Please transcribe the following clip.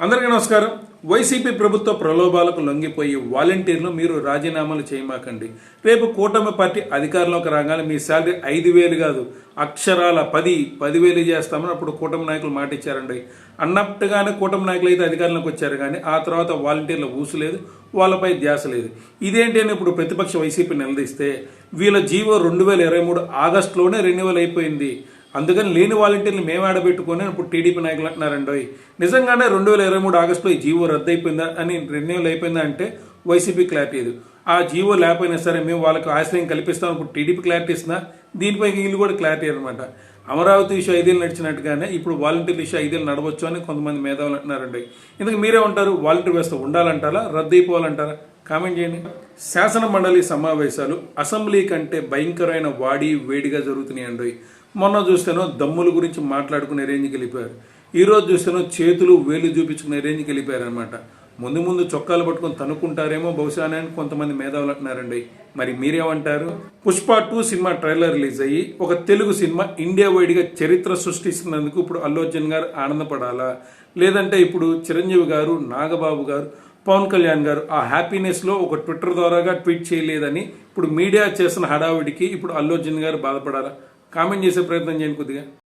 అందరికీ నమస్కారం. వైసీపీ ప్రభుత్వ ప్రలోభాలకు లొంగిపోయి వాలంటీర్లు మీరు రాజీనామాలు చేయమాకండి. రేపు కూటమి పార్టీ అధికారంలోకి రాగానే మీ శాలరీ ఐదు వేలు కాదు అక్షరాల పది పదివేలు చేస్తామని అప్పుడు కూటమి నాయకులు మాట ఇచ్చారండి అన్నట్టుగానే కూటమి నాయకులు అయితే అధికారంలోకి వచ్చారు కానీ ఆ తర్వాత వాలంటీర్ల ఊసు లేదు వాళ్ళపై ధ్యాస లేదు. ఇదేంటి అని ఇప్పుడు ప్రతిపక్ష వైసీపీ నిలదీస్తే వీళ్ళ జీవో రెండు వేల ఇరవై మూడు ఆగస్టులోనే రెన్యువల్ అయిపోయింది. అందుకని లేని వాలంటీర్లు మేము ఆడబెట్టుకొని ఇప్పుడు టీడీపీ నాయకులు అంటున్నారండి నిజంగానే రెండు వేల ఇరవై మూడు ఆగస్టులో ఈ జీవో రద్దు అయిపోయిందా అని రెన్యూవల్ అయిపోయిందా అంటే వైసీపీ క్లారిటీ లేదు. ఆ జీవో లేకపోయినా సరే మేము వాళ్ళకి ఆశ్రయం కల్పిస్తాం ఇప్పుడు టీడీపీ క్లారిటీ ఇస్తున్నా దీనిపై వీళ్ళు కూడా క్లారిటీ అనమాట అమరావతి ఇష్యూ ఐదేళ్ళు నడిచినట్టుగానే ఇప్పుడు వాలంటీర్ ఇష్యూ ఐదేళ్ళు నడవచ్చు అని కొంతమంది మేధావులు అంటున్నారండి. ఇందుకు మీరే ఉంటారు వాలంటీర్ వ్యవస్థ ఉండాలంటారా రద్దు అయిపోవాలంటారా కామెంట్ చేయండి. శాసన మండలి సమావేశాలు అసెంబ్లీ కంటే భయంకరమైన వాడి వేడిగా జరుగుతున్నాయండి మొన్న చూస్తేనో దమ్ముల గురించి మాట్లాడుకునే రేంజ్కి వెళ్ళిపోయారు. ఈరోజు చూస్తేనో చేతులు వేలు చూపించుకునే రేంజ్కి వెళ్ళిపోయారు అనమాట ముందు ముందు చొక్కాలు పట్టుకొని తనుకుంటారేమో బహుశా అని కొంతమంది మేధావులు అంటున్నారండి. మరి మీరేమంటారు? Pushpa two cinema trailer release అయ్యి ఒక తెలుగు సినిమా ఇండియా వైడ్గా చరిత్ర సృష్టిస్తున్నందుకు ఇప్పుడు అల్లు అర్జున్ గారు ఆనందపడాలా? లేదంటే ఇప్పుడు చిరంజీవి గారు నాగబాబు గారు పవన్ కళ్యాణ్ గారు ఆ హ్యాపీనెస్లో ఒక ట్విట్టర్ ద్వారాగా ట్వీట్ చేయలేదని ఇప్పుడు మీడియా చేసిన హడావిడికి ఇప్పుడు అల్లు అర్జున్ గారు బాధపడాలా? కామెంట్ చేసే ప్రయత్నం చేయండి కొద్దిగా.